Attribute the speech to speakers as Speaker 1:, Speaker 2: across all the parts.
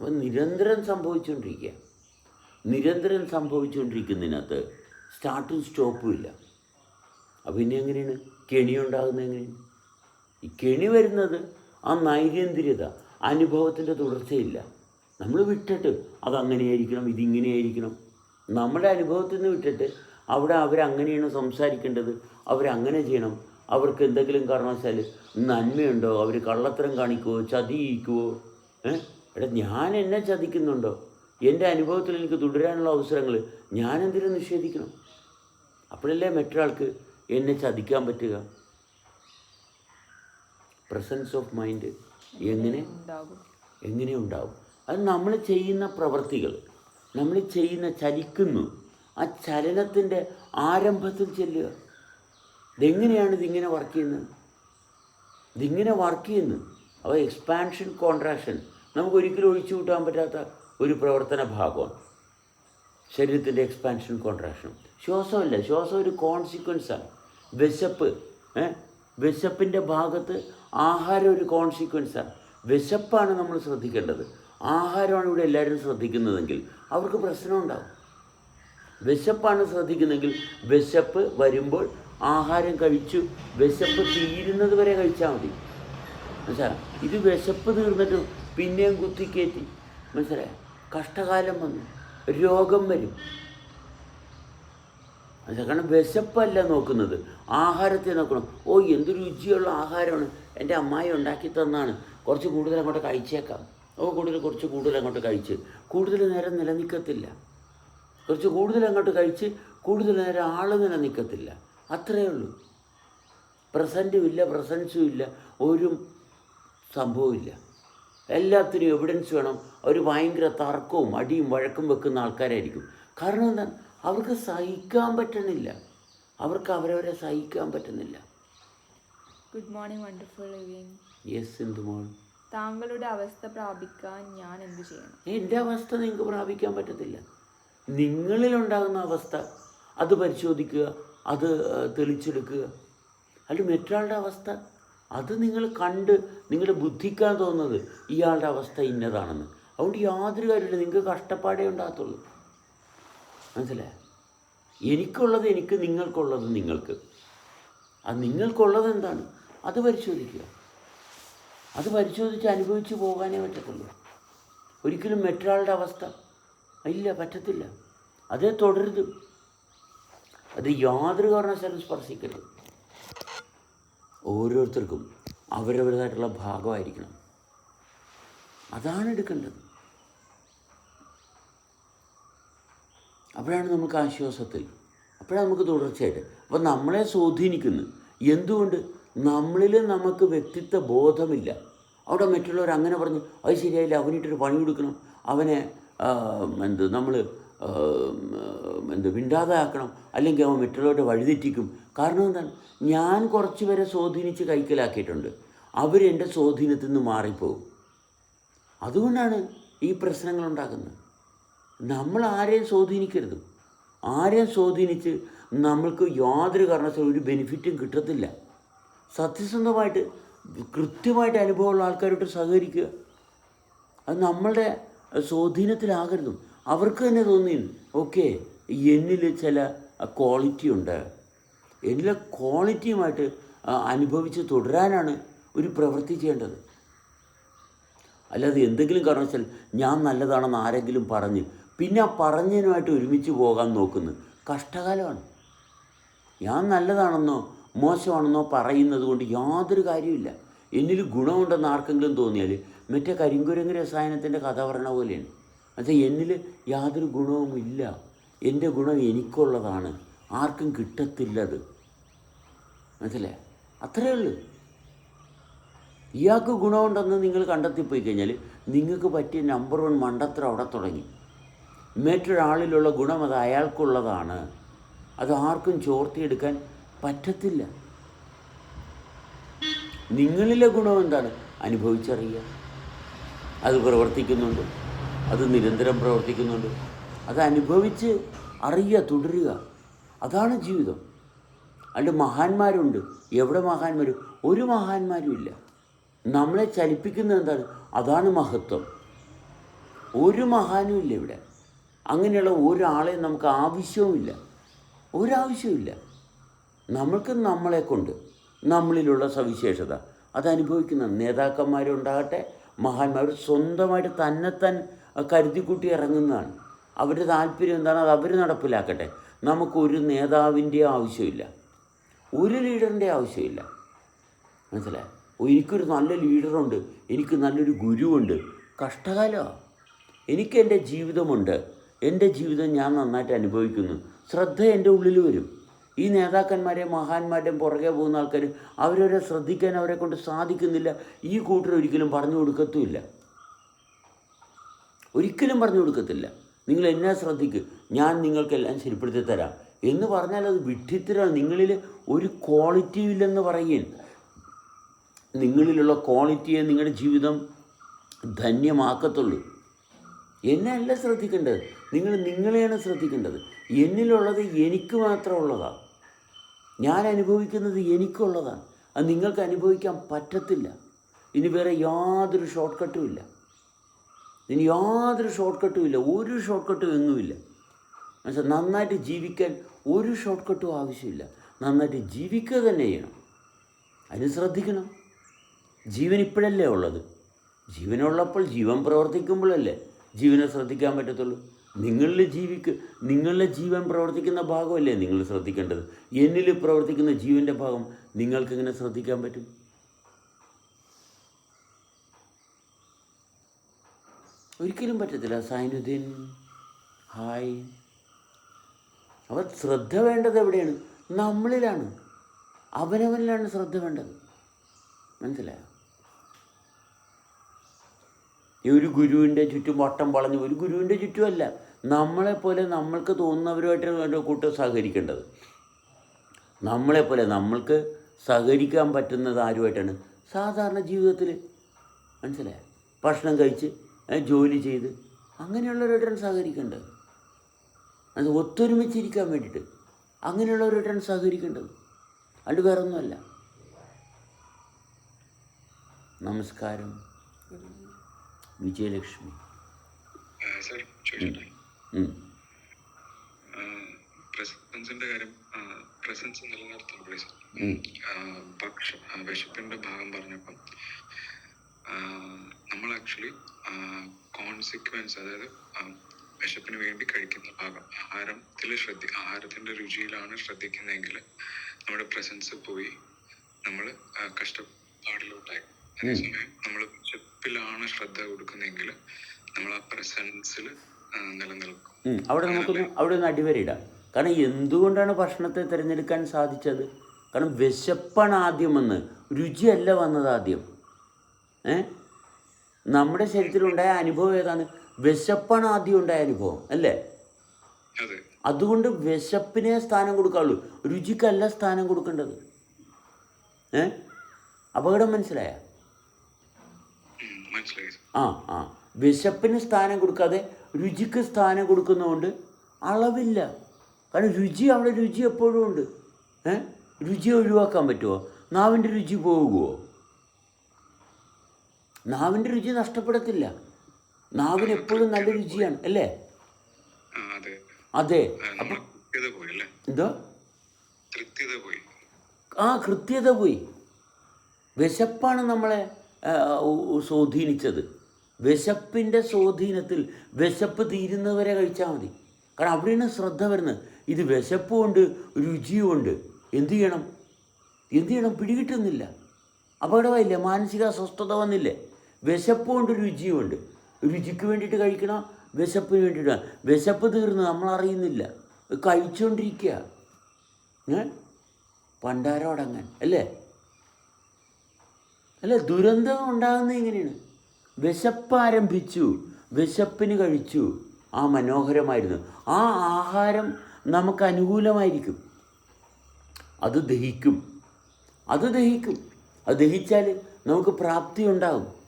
Speaker 1: അപ്പം നിരന്തരം സംഭവിച്ചുകൊണ്ടിരിക്കുക നിരന്തരം സംഭവിച്ചുകൊണ്ടിരിക്കുന്നതിനകത്ത് സ്റ്റാർട്ടും സ്റ്റോപ്പും ഇല്ല. അപ്പം പിന്നെ എങ്ങനെയാണ്? കെണി ഉണ്ടാകുന്നത് എങ്ങനെയാണ്? ഈ കെണി വരുന്നത് ആ നൈരന്തര്യത അനുഭവത്തിന്റെ തുടർച്ചയില്ല. നമ്മൾ വിട്ടിട്ട് അതങ്ങനെയായിരിക്കണം ഇതിങ്ങനെയായിരിക്കണം നമ്മുടെ അനുഭവത്തിൽ നിന്ന് വിട്ടിട്ട് അവിടെ അവരങ്ങനെയാണ് സംസാരിക്കേണ്ടത് അവരങ്ങനെ ചെയ്യണം. അവർക്ക് എന്തെങ്കിലും കാരണവശാൽ നന്മയുണ്ടോ? അവർ കള്ളത്തരം കാണിക്കുമോ ചതിയിക്കുമോ ഏ? എടാ ഞാൻ എന്നെ ചതിക്കുന്നുണ്ടോ? എന്റെ അനുഭവത്തിൽ എനിക്ക് തുടരാനുള്ള അവസരങ്ങൾ ഞാൻ എന്തിനും നിഷേധിക്കണം. അപ്പോഴല്ലേ മറ്റൊരാൾക്ക് എന്നെ ചതിക്കാൻ പറ്റുക? പ്രസൻസ് ഓഫ് മൈൻഡ് എങ്ങനെ? എങ്ങനെ ഉണ്ടാവും അത് നമ്മൾ ചെയ്യുന്ന പ്രവൃത്തികൾ നമ്മൾ ചെയ്യുന്ന ചലിക്കുന്നു ആ ചലനത്തിന്റെ ആരംഭത്തിൽ ചെല്ലുക. ഇതെങ്ങനെയാണ് ഇതിങ്ങനെ വർക്ക് ചെയ്യുന്നത്? ഇതിങ്ങനെ വർക്ക് ചെയ്യുന്നത് അപ്പോൾ എക്സ്പാൻഷൻ കോൺട്രാക്ഷൻ നമുക്ക് ഒരിക്കലും ഒഴിച്ചു കൂട്ടാൻ പറ്റാത്ത ഒരു പ്രവർത്തന ഭാഗമാണ്. ശരീരത്തിന്റെ എക്സ്പാൻഷൻ കോൺട്രാക്ഷൻ ശ്വാസമല്ല ശ്വാസം ഒരു കോൺസിക്വൻസാണ് വിശപ്പ് വിശപ്പിന്റെ ഭാഗത്ത് ആഹാരം ഒരു കോൺസിക്വൻസാണ് വിശപ്പാണ് നമ്മൾ ശ്രദ്ധിക്കേണ്ടത്. ആഹാരമാണ് ഇവിടെ എല്ലാവരും ശ്രദ്ധിക്കുന്നതെങ്കിൽ അവർക്ക് പ്രശ്നമുണ്ടാകും വിശപ്പാണ് ശ്രദ്ധിക്കുന്നതെങ്കിൽ വിശപ്പ് വരുമ്പോൾ ആഹാരം കഴിച്ചു വിശപ്പ് തീരുന്നത് വരെ കഴിച്ചാൽ മതി. മനസ്സിലാ ഇത് വിശപ്പ് തീർന്നിട്ടും പിന്നെയും കുത്തിക്കയറ്റി മനസ്സിലായ? കഷ്ടകാലം വന്നു. രോഗം വരും. കാരണം വിശപ്പല്ല നോക്കുന്നത്. ആഹാരത്തെ നോക്കണം. ഓ എന്ത് രുചിയുള്ള ആഹാരമാണ്. എന്റെ അമ്മായി ഉണ്ടാക്കി തന്നാണ്. കുറച്ച് കൂടുതൽ അങ്ങോട്ട് കഴിച്ചേക്കാം. ഓ കൂടുതൽ കുറച്ച് കൂടുതൽ അങ്ങോട്ട് കഴിച്ച്. കൂടുതൽ നേരം നിലനിൽക്കത്തില്ല. കുറച്ച് കൂടുതൽ അങ്ങോട്ട് കഴിച്ച് കൂടുതൽ നേരം ആൾ നിലനിൽക്കത്തില്ല. അത്രയേ ഉള്ളൂ. പ്രസന്റും ഇല്ല പ്രസൻസും ഇല്ല. ഒരു സംഭവമില്ല എല്ലാത്തിനും എവിഡൻസ് വേണം. അവർ ഭയങ്കര തർക്കവും അടിയും വഴക്കും വെക്കുന്ന ആൾക്കാരായിരിക്കും. കാരണം എന്താണ് അവർക്ക് സഹിക്കാൻ പറ്റണില്ല. അവർക്ക് അവരവരെ സഹിക്കാൻ പറ്റുന്നില്ല.
Speaker 2: ഗുഡ് മോർണിംഗ് വണ്ടർഫുൾ
Speaker 1: യെസ് എന്തുമോൾ
Speaker 2: താങ്കളുടെ അവസ്ഥ പ്രാപിക്കാൻ ഞാൻ എന്ത് ചെയ്യണം?
Speaker 1: എന്റെ അവസ്ഥ നിങ്ങൾക്ക് പ്രാപിക്കാൻ പറ്റത്തില്ല. നിങ്ങളിലുണ്ടാകുന്ന അവസ്ഥ അത് പരിശോധിക്കുക അത് തെളിച്ചെടുക്കുക. അല്ല മറ്റൊരാളുടെ അവസ്ഥ? അത് നിങ്ങൾ കണ്ട് നിങ്ങളുടെ ബുദ്ധിക്കാൻ തോന്നുന്നത് ഇയാളുടെ അവസ്ഥ ഇന്നതാണെന്ന്. അതുകൊണ്ട് യാതൊരു കാര്യമില്ല നിങ്ങൾക്ക് കഷ്ടപ്പാടേ ഉണ്ടാകത്തുള്ളൂ. മനസ്സിലായ? എനിക്കുള്ളത് എനിക്ക് നിങ്ങൾക്കുള്ളത് നിങ്ങൾക്ക്. അത് നിങ്ങൾക്കുള്ളത് എന്താണ്? അത് പരിശോധിക്കുക. അത് പരിശോധിച്ച് അനുഭവിച്ച് പോകാനേ പറ്റത്തുള്ളൂ. ഒരിക്കലും മറ്റൊരാളുടെ അവസ്ഥ ഇല്ല പറ്റത്തില്ല. അതേ തുടരുത്. അത് യാതൊരു കാരണവശാലും സ്പർശിക്കരുത്. ഓരോരുത്തർക്കും അവരവരുടേതായിട്ടുള്ള ഭാഗമായിരിക്കണം. അതാണ് എടുക്കേണ്ടത്. അപ്പോഴാണ് നമുക്ക് ആശ്വാസത്തിൽ അപ്പോഴാണ് നമുക്ക് തുടർച്ചയായിട്ട്. അപ്പം നമ്മളെ സ്വാധീനിക്കുന്നു എന്തുകൊണ്ട്? നമ്മളിൽ നമുക്ക് വ്യക്തിത്വ ബോധമില്ല. അവിടെ മറ്റുള്ളവർ അങ്ങനെ പറഞ്ഞു അത് ശരിയായില്ല അവനിട്ടൊരു പണി കൊടുക്കണം. അവനെ എന്ത് നമ്മൾ എന്ത് മിണ്ടാതാക്കണം. അല്ലെങ്കിൽ അവൻ മറ്റുള്ളവരുടെ വഴിതെറ്റിക്കും. കാരണം എന്താണ്? ഞാൻ കുറച്ച് പേരെ സ്വാധീനിച്ച് കൈക്കലാക്കിയിട്ടുണ്ട്. അവരെന്റെ സ്വാധീനത്തിൽ നിന്ന് മാറിപ്പോകും. അതുകൊണ്ടാണ് ഈ പ്രശ്നങ്ങൾ ഉണ്ടാകുന്നത്. നമ്മൾ ആരെയും സ്വാധീനിക്കരുത്. ആരെയും സ്വാധീനിച്ച് നമ്മൾക്ക് യാതൊരു കാരണവശാലും ഒരു ബെനിഫിറ്റും കിട്ടത്തില്ല. സത്യസന്ധമായിട്ട് കൃത്യമായിട്ട് അനുഭവമുള്ള ആൾക്കാരോട്ട് സഹകരിക്കുക. അത് നമ്മളുടെ സ്വാധീനത്തിലാകരുതും. അവർക്ക് തന്നെ തോന്നി ഓക്കെ എന്നിൽ ചില ക്വാളിറ്റി ഉണ്ട്. എന്നിലെ ക്വാളിറ്റിയുമായിട്ട് അനുഭവിച്ച് തുടരാനാണ് ഒരു പ്രവൃത്തി ചെയ്യേണ്ടത്. അല്ലാതെ എന്തെങ്കിലും കാരണവശാൽ ഞാൻ നല്ലതാണെന്ന് ആരെങ്കിലും പറഞ്ഞ് പിന്നെ ആ പറഞ്ഞതിനുമായിട്ട് ഒരുമിച്ച് പോകാൻ നോക്കുന്നു കഷ്ടകാലമാണ്. ഞാൻ നല്ലതാണെന്നോ മോശമാണെന്നോ പറയുന്നത് കൊണ്ട് യാതൊരു കാര്യമില്ല എന്നിൽ ഗുണമുണ്ടെന്ന് ആർക്കെങ്കിലും തോന്നിയാൽ മറ്റേ കരിങ്കുരങ്ങ് രസായനത്തിന്റെ കഥ പറഞ്ഞ പോലെയാണ്. അത് എന്നിൽ യാതൊരു ഗുണവും ഇല്ല. എന്റെ ഗുണം എനിക്കുള്ളതാണ്. ആർക്കും കിട്ടത്തില്ലത്. മനസ്സിലേ അത്രയേ ഉള്ളൂ. ഇയാൾക്ക് ഗുണമുണ്ടെന്ന് നിങ്ങൾ കണ്ടെത്തിപ്പോയി കഴിഞ്ഞാൽ നിങ്ങൾക്ക് പറ്റിയ നമ്പർ വൺ മണ്ടത്തരം അവിടെ തുടങ്ങി. മറ്റൊരാളിലുള്ള ഗുണം അത് അയാൾക്കുള്ളതാണ്. അത് ആർക്കും ചോർത്തിയെടുക്കാൻ പറ്റത്തില്ല. നിങ്ങളിലെ ഗുണം എന്താണ്? അനുഭവിച്ചറിയുക. അത് പ്രവർത്തിക്കുന്നുണ്ട്. അത് നിരന്തരം പ്രവർത്തിക്കുന്നുണ്ട്. അത് അനുഭവിച്ച് അറിയുക തുടരുക. അതാണ് ജീവിതം. അതിന്റെ മഹാന്മാരുണ്ട്. എവിടെ മഹാന്മാർ ഒരു മഹാന്മാരും ഇല്ല. നമ്മളെ ചലിപ്പിക്കുന്നത് എന്താണ്? അതാണ് മഹത്വം. ഒരു മഹാനും ഇല്ല ഇവിടെ. അങ്ങനെയുള്ള ഒരാളെ നമുക്ക് ആവശ്യവുമില്ല. ഒരാവശ്യവുമില്ല. നമ്മൾക്ക് നമ്മളെ കൊണ്ട് നമ്മളിലുള്ള സവിശേഷത. അത് അനുഭവിക്കുന്ന നേതാക്കന്മാരുണ്ടാകട്ടെ മഹാന്മാർ സ്വന്തമായിട്ട് തന്നെത്താൻ കരുതിക്കൂട്ടി ഇറങ്ങുന്നതാണ്. അവരുടെ താല്പര്യം എന്താണ്? അത് അവർ നടപ്പിലാക്കട്ടെ. നമുക്കൊരു നേതാവിന്റെ ആവശ്യമില്ല. ഒരു ലീഡറിന്റെ ആവശ്യമില്ല. മനസ്സിലായോ? എനിക്കൊരു നല്ല ലീഡറുണ്ട്. എനിക്ക് നല്ലൊരു ഗുരുവുണ്ട്. കഷ്ടകാലമാണ് എനിക്ക് എന്റെ ജീവിതമുണ്ട്. എന്റെ ജീവിതം ഞാൻ നന്നായിട്ട് അനുഭവിക്കുന്നു. ശ്രദ്ധ എന്റെ ഉള്ളിൽ വരും. ഈ നേതാക്കന്മാരെയും മഹാന്മാരുടെയും പുറകെ പോകുന്ന ആൾക്കാർ അവരവരെ ശ്രദ്ധിക്കാൻ അവരെ കൊണ്ട് സാധിക്കുന്നില്ല. ഈ കൂട്ടർ ഒരിക്കലും പറഞ്ഞു കൊടുക്കത്തുമില്ല. ഒരിക്കലും പറഞ്ഞു കൊടുക്കത്തില്ല. നിങ്ങൾ എന്നെ ശ്രദ്ധിക്ക്. ഞാൻ നിങ്ങൾക്കെല്ലാം ശരിപ്പെടുത്തി തരാം. എന്ന് പറഞ്ഞാൽ അത് വിഡ്ഢിത്തരാണ്. നിങ്ങളിൽ ഒരു ക്വാളിറ്റിയും ഇല്ലെന്ന് പറയുകയും നിങ്ങളിലുള്ള ക്വാളിറ്റിയെ നിങ്ങളുടെ ജീവിതം ധന്യമാക്കത്തുള്ളൂ. എന്നെ അല്ല ശ്രദ്ധിക്കേണ്ടത്. നിങ്ങൾ നിങ്ങളെയാണ് ശ്രദ്ധിക്കേണ്ടത്. എന്നിലുള്ളത് എനിക്ക് മാത്രമുള്ളതാണ് ഞാൻ അനുഭവിക്കുന്നത് എനിക്കുള്ളതാണ്. അത് നിങ്ങൾക്ക് അനുഭവിക്കാൻ പറ്റത്തില്ല. ഇനി വേറെ യാതൊരു ഷോർട്ട് കട്ടും ഇല്ല. ഇനി യാതൊരു ഷോർട്ട് കട്ടും ഇല്ല. ഒരു ഷോർട്ട് കട്ടും എങ്ങുമില്ല മനസ്സിലായി നന്നായിട്ട് ജീവിക്കാൻ ഒരു ഷോർട്ട് കട്ടും ആവശ്യമില്ല. നന്നായിട്ട് ജീവിക്കുക തന്നെ ചെയ്യണം. അതിന് ശ്രദ്ധിക്കണം. ജീവൻ ഇപ്പോഴല്ലേ ഉള്ളത്? ജീവനുള്ളപ്പോൾ ജീവൻ പ്രവർത്തിക്കുമ്പോഴല്ലേ ജീവനെ ശ്രദ്ധിക്കാൻ പറ്റത്തുള്ളൂ. നിങ്ങളിൽ ജീവിക്ക് നിങ്ങളുടെ ജീവൻ പ്രവർത്തിക്കുന്ന ഭാഗമല്ലേ നിങ്ങൾ ശ്രദ്ധിക്കേണ്ടത്? എന്നിൽ പ്രവർത്തിക്കുന്ന ജീവന്റെ ഭാഗം നിങ്ങൾക്ക് എങ്ങനെ ശ്രദ്ധിക്കാൻ പറ്റും? ഒരിക്കലും പറ്റത്തില്ല. സൈനുദ്ദീൻ ഹായ്. അവർ ശ്രദ്ധ വേണ്ടത് എവിടെയാണ്? നമ്മളിലാണ്. അവനവനിലാണ് ശ്രദ്ധ വേണ്ടത്. മനസ്സിലായോ? ഈ ഒരു ഗുരുവിന്റെ ചുറ്റും വട്ടം വളഞ്ഞ് ഒരു ഗുരുവിന്റെ ചുറ്റുമല്ല. നമ്മളെപ്പോലെ നമ്മൾക്ക് തോന്നുന്നവരുമായിട്ട് കൂട്ട് സഹകരിക്കേണ്ടത്. നമ്മളെപ്പോലെ നമ്മൾക്ക് സഹകരിക്കാൻ പറ്റുന്നത് ആരുമായിട്ടാണ്? സാധാരണ ജീവിതത്തിൽ. മനസ്സിലായോ? ഭക്ഷണം കഴിച്ച് ജോലി ചെയ്ത്. അങ്ങനെയുള്ളവരുമായിട്ടാണ് സഹകരിക്കേണ്ടത് അത് ഒത്തൊരുമിച്ചിരിക്കാൻ വേണ്ടിയിട്ട് അങ്ങനെയുള്ളവരുമായിട്ടാണ് സഹകരിക്കേണ്ടത്. അത് വേറെ ഒന്നുമല്ല നമസ്കാരം. വിജയലക്ഷ്മി.
Speaker 3: പ്രസൻസിന്റെ കാര്യം പ്രസൻസ്. ഭക്ഷ വിശപ്പിന്റെ ഭാഗം പറഞ്ഞപ്പം നമ്മൾ ആക്ച്വലി കോൺസിക്വൻസ് അതായത് വിശപ്പിന് വേണ്ടി കഴിക്കുന്ന ഭാഗം ആഹാരത്തിൽ ശ്രദ്ധി ആഹാരത്തിന്റെ രുചിയിലാണ് ശ്രദ്ധിക്കുന്നതെങ്കിൽ നമ്മുടെ പ്രസൻസ് പോയി നമ്മൾ കഷ്ടപ്പാടിലോട്ടായി. അതേസമയം നമ്മൾ വിശപ്പിലാണ് ശ്രദ്ധ കൊടുക്കുന്നതെങ്കിൽ നമ്മൾ ആ പ്രസൻസിൽ നിലനിൽക്കും.
Speaker 1: അവിടെ നമുക്കൊന്ന് അവിടെ ഒന്ന് അടിവരയിടാം. കാരണം എന്തുകൊണ്ടാണ് ഭക്ഷണത്തെ തിരഞ്ഞെടുക്കാൻ സാധിച്ചത്? കാരണം വിശപ്പാണ് ആദ്യം വന്ന് രുചിയല്ല വന്നത് ആദ്യം. ഏ? നമ്മുടെ ശരീരത്തിലുണ്ടായ അനുഭവം ഏതാണ്? വിശപ്പാണ് ആദ്യം ഉണ്ടായ അനുഭവം അല്ലേ?
Speaker 3: അതെ.
Speaker 1: അതുകൊണ്ട് വിശപ്പിനെ സ്ഥാനം കൊടുക്കാവുള്ളൂ രുചിക്കല്ല സ്ഥാനം കൊടുക്കേണ്ടത്. ഏ? അപകടം മനസ്സിലായ? ആ ആ. വിശപ്പിന് സ്ഥാനം കൊടുക്കാതെ രുചിക്ക് സ്ഥാനം കൊടുക്കുന്നതുകൊണ്ട് അളവില്ല. കാരണം രുചി അവിടെ രുചി എപ്പോഴും ഉണ്ട്. ഏ? രുചി ഒഴിവാക്കാൻ പറ്റുമോ? നാവിന്റെ രുചി പോകുമോ നാവിന്റെ രുചി നഷ്ടപ്പെടത്തില്ല. നാവിന് എപ്പോഴും നല്ല രുചിയാണ് അല്ലേ?
Speaker 3: അതെ.
Speaker 1: എന്തോ?
Speaker 3: കൃത്യത പോയി.
Speaker 1: ആ കൃത്യത പോയി. വിശപ്പാണ് നമ്മളെ സ്വാധീനിച്ചത്. വിശപ്പിന്റെ സ്വാധീനത്തിൽ വിശപ്പ് തീരുന്നവരെ കഴിച്ചാൽ മതി. കാരണം അവിടെയാണ് ശ്രദ്ധ വരുന്നത്. ഇത് വിശപ്പുമുണ്ട് രുചിയുമുണ്ട് എന്തു ചെയ്യണം? എന്തു ചെയ്യണം? പിടികിട്ടുന്നില്ല. അപകടമായില്ലേ? മാനസിക അസ്വസ്ഥത വന്നില്ലേ? വിശപ്പുമുണ്ട് രുചിയുമുണ്ട് രുചിക്ക് വേണ്ടിയിട്ട് കഴിക്കണം വിശപ്പിന് വേണ്ടിയിട്ട്. വിശപ്പ് തീർന്ന് നമ്മൾ അറിയുന്നില്ല കഴിച്ചുകൊണ്ടിരിക്കുക ഏ പണ്ടാരോടങ്ങൻ അല്ലേ? അല്ല ദുരന്തം ഉണ്ടാകുന്നത് ഇങ്ങനെയാണ് വിശപ്പ് ആരംഭിച്ചു വിശപ്പിന് കഴിച്ചു. ആ മനോഹരമായിരുന്നു. ആ ആഹാരം നമുക്ക് അനുകൂലമായിരിക്കും. അത് ദഹിക്കും. അത് ദഹിക്കും. അത് ദഹിച്ചാൽ നമുക്ക് പ്രാപ്തി ഉണ്ടാകും.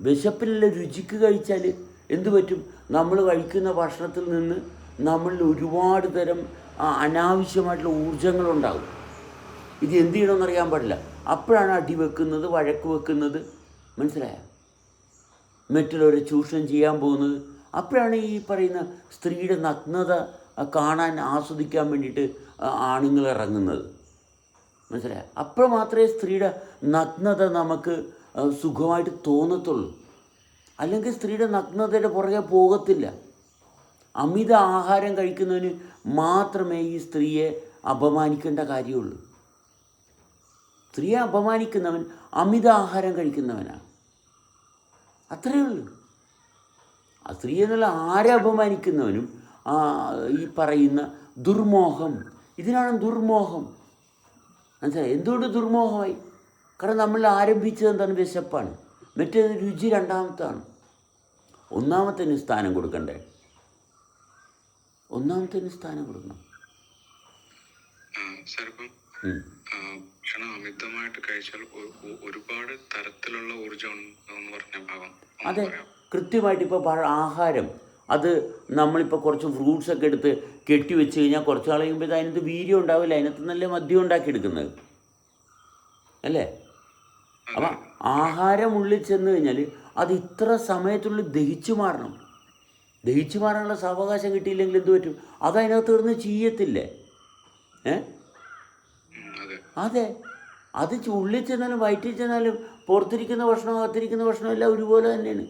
Speaker 1: വിശപ്പിലുള്ള രുചിക്ക് കഴിച്ചാൽ എന്തു പറ്റും? നമ്മൾ കഴിക്കുന്ന ഭക്ഷണത്തിൽ നിന്ന് നമ്മളിൽ ഒരുപാട് തരം അനാവശ്യമായിട്ടുള്ള ഊർജങ്ങളുണ്ടാകും ഇത് എന്ത് ചെയ്യണമെന്ന് അറിയാൻ പാടില്ല. അപ്പോഴാണ് അടി വെക്കുന്നത് വഴക്ക് വെക്കുന്നത്. മനസ്സിലായ? മറ്റുള്ളവരെ ചൂഷണം ചെയ്യാൻ പോകുന്നത്. അപ്പോഴാണ് ഈ പറയുന്ന സ്ത്രീയുടെ നഗ്നത കാണാൻ ആസ്വദിക്കാൻ വേണ്ടിയിട്ട് ആണുങ്ങൾ ഇറങ്ങുന്നത്. മനസ്സിലായ? അപ്പോൾ മാത്രമേ സ്ത്രീയുടെ നഗ്നത നമുക്ക് സുഖമായിട്ട് തോന്നത്തുള്ളൂ. അല്ലെങ്കിൽ സ്ത്രീയുടെ നഗ്നതയുടെ പുറകെ പോകത്തില്ല. അമിത ആഹാരം കഴിക്കുന്നതിന് മാത്രമേ ഈ സ്ത്രീയെ അപമാനിക്കേണ്ട കാര്യമുള്ളൂ. സ്ത്രീയെ അപമാനിക്കുന്നവൻ അമിത ആഹാരം കഴിക്കുന്നവനാണ് അത്രയേ ഉള്ളൂ. ആ സ്ത്രീ എന്നുള്ള ആരെ അപമാനിക്കുന്നവനും ഈ പറയുന്ന ദുർമോഹം. ഇതിനാണ് ദുർമോഹം. മനസ്സിലായി? എന്തുകൊണ്ട് ദുർമോഹമായി? കാരണം നമ്മൾ ആരംഭിച്ചത് എന്താണ്? വിശപ്പാണ്. മറ്റേത് രുചി രണ്ടാമത്താണ്. ഒന്നാമത്തേന് സ്ഥാനം കൊടുക്കണ്ടേ? ഒന്നാമത്തേന് സ്ഥാനം കൊടുക്കണം.
Speaker 3: ഭക്ഷണം അമിതമായിട്ട് കഴിച്ചാൽ ഒരുപാട് തരത്തിലുള്ള ഊർജം പറഞ്ഞ ഭാഗം
Speaker 1: അതെ. കൃത്യമായിട്ട് ഇപ്പോൾ ആഹാരം. അത് നമ്മളിപ്പോൾ കുറച്ച് ഫ്രൂട്ട്സ് ഒക്കെ എടുത്ത് കെട്ടി വെച്ച് കഴിഞ്ഞാൽ കുറച്ച് നാൾ കഴിയുമ്പോൾ ഇത് അതിനകത്ത് വീര്യം ഉണ്ടാവില്ല. അതിനകത്ത് നല്ല മദ്യം ഉണ്ടാക്കിയെടുക്കുന്നത്. അല്ലേ? അപ്പം ആഹാരം ഉള്ളിൽ ചെന്ന് കഴിഞ്ഞാൽ അത് ഇത്ര സമയത്തുള്ളിൽ ദഹിച്ചു മാറണം. ദഹിച്ചു മാറാനുള്ള സാവകാശം കിട്ടിയില്ലെങ്കിൽ എന്ത് പറ്റും? അത് അതിനകത്ത് കിടന്ന് ചീയത്തില്ലേ? ഏ?
Speaker 3: അതെ.
Speaker 1: അതെ. ഉള്ളിൽ ചെന്നാലും വയറ്റിൽ ചെന്നാലും പുറത്തിരിക്കുന്ന ഭക്ഷണം അകത്തിരിക്കുന്ന ഭക്ഷണം എല്ലാം ഒരുപോലെ തന്നെയാണ്.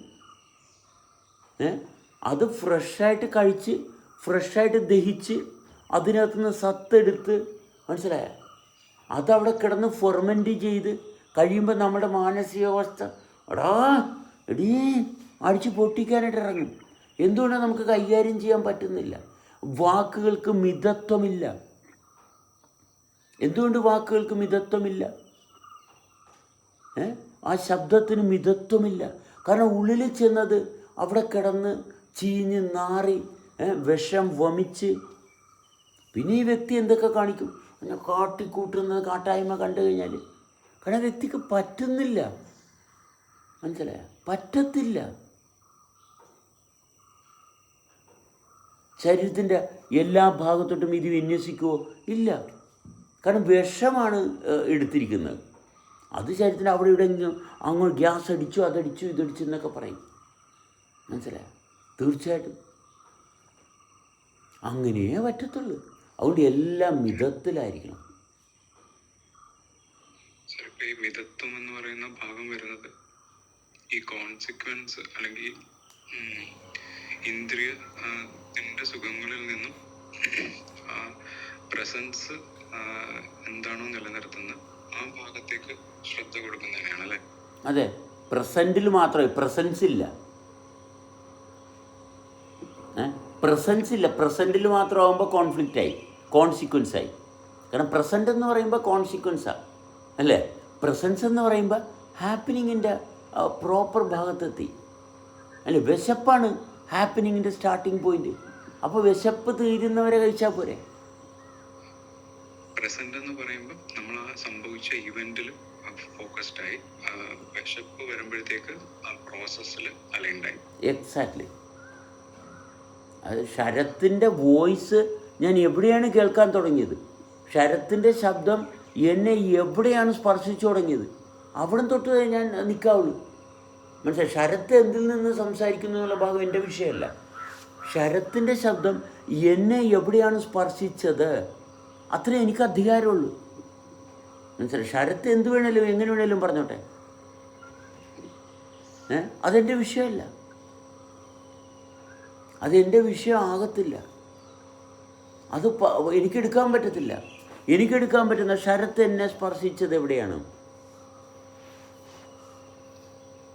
Speaker 1: ഏ? അത് ഫ്രഷായിട്ട് കഴിച്ച് ഫ്രഷായിട്ട് ദഹിച്ച് അതിനകത്തുനിന്ന് സത്തെടുത്ത് മനസ്സിലായ? അതവിടെ കിടന്ന് ഫെർമെന്റ് ചെയ്ത് കഴിയുമ്പോൾ നമ്മുടെ മാനസികാവസ്ഥ എടാ എടീ അടിച്ച് പൊട്ടിക്കാനായിട്ട് ഇറങ്ങും. എന്തുകൊണ്ടാണ് നമുക്ക് കൈകാര്യം ചെയ്യാൻ പറ്റുന്നില്ല? വാക്കുകൾക്ക് മിതത്വമില്ല. എന്തുകൊണ്ട് വാക്കുകൾക്ക് മിതത്വമില്ല? ഏ? ആ ശബ്ദത്തിന് മിതത്വമില്ല. കാരണം ഉള്ളിൽ ചെന്നത് അവിടെ കിടന്ന് ചീഞ്ഞ് നാറി വിഷം വമിച്ച്. പിന്നെ ഈ വ്യക്തി എന്തൊക്കെ കാണിക്കും? കാട്ടിക്കൂട്ടുന്നത് കാട്ടായ്മ കണ്ടു കഴിഞ്ഞാൽ കാരണം ആ വ്യക്തിക്ക് പറ്റുന്നില്ല. മനസ്സിലായ? പറ്റത്തില്ല. ശരീരത്തിന്റെ എല്ലാ ഭാഗത്തോട്ടും ഇത് വിന്യസിക്കുമോ ഇല്ല. കാരണം വിഷമാണ് എടുത്തിരിക്കുന്നത്. അത് ശരീരത്തിന് അവിടെ ഇവിടെ അങ്ങോട്ട് ഗ്യാസ് അടിച്ചു അതടിച്ചു ഇതടിച്ചു എന്നൊക്കെ പറയും. മനസ്സിലായോ? തീർച്ചയായിട്ടും. അങ്ങനെയേ പറ്റത്തുള്ളൂ. അതുകൊണ്ട് എല്ലാം മിതത്തിലായിരിക്കണം.
Speaker 3: ഈ മിതത്വം എന്ന് പറയുന്ന ഭാഗം വരുന്നത് ഈ കോൺസിക്വൻസ് അല്ലെങ്കിൽ ഇന്ദ്രിയ ആ, സുഖങ്ങളിൽ നിന്നും ആ പ്രസൻസ് എന്താണോ നിലനിർത്തുന്ന ആ ഭാഗത്തേക്ക് ശ്രദ്ധ കൊടുക്കുന്നതിനാണ് അല്ലെ?
Speaker 1: അതെ. പ്രസന്റിൽ മാത്രമേ പ്രസൻസ് ഇല്ല. പ്രസൻസ് ഇല്ല. പ്രസന്റിൽ മാത്രമാകുമ്പോൾ കോൺഫ്ലിക്റ്റ് ആയി കോൺസിക്വൻസ് ആയി. കാരണം പ്രസന്റ് എന്ന് പറയുമ്പോൾ കോൺസിക്വൻസാണ് അല്ലേ? പ്രസൻസ് എന്ന് പറയുമ്പോൾ ഹാപ്പനിങ്ങിന്റെ പ്രോപ്പർ ഭാഗത്തെത്തി. അല്ല വിശപ്പാണ് ഹാപ്പനിങ്ങിന്റെ സ്റ്റാർട്ടിങ് പോയിന്റ് അപ്പോൾ വിശപ്പ് തീരുന്നവരെ കഴിച്ചാൽ പോരെ?
Speaker 3: പ്രസന്റ് എന്ന് പറയുമ്പോൾ നമ്മൾ ആ സംഭവിച്ച ഇവന്റിൽ ഫോക്കസ്ഡ് ആയി. വിശപ്പ് വരുമ്പോഴത്തേക്ക് ആ പ്രോസസ്സിൽ അലൈൻഡായി
Speaker 1: എക്സാക്ട്ലി അത് ശരത്തിന്റെ വോയിസ് ഞാൻ എവിടെയാണ് കേൾക്കാൻ തുടങ്ങിയത്? ശരത്തിന്റെ ശബ്ദം എന്നെ എവിടെയാണ് സ്പർശിച്ചു തുടങ്ങിയത്? അവിടെ തൊട്ട് ഞാൻ നിൽക്കാവുള്ളൂ മനസ്സിലായി? ശരത്ത് എന്തിൽ നിന്ന് സംസാരിക്കുന്നു എന്നുള്ള ഭാഗം എന്റെ വിഷയമല്ല. ശരത്തിന്റെ ശബ്ദം എന്നെ എവിടെയാണ് സ്പർശിച്ചത്? അത്രേ എനിക്ക് അധികാരമുള്ളൂ. മനസ്സിലായി? ശരത്ത് എന്ത് വേണേലും എങ്ങനെ വേണേലും പറഞ്ഞോട്ടെ. അതെന്റെ വിഷയമല്ല. അതെന്റെ വിഷയം ആകത്തില്ല. അത് എനിക്കെടുക്കാൻ പറ്റത്തില്ല. എനിക്കെടുക്കാൻ പറ്റുന്ന ശരത്ത് എന്നെ സ്പർശിച്ചത് എവിടെയാണ്?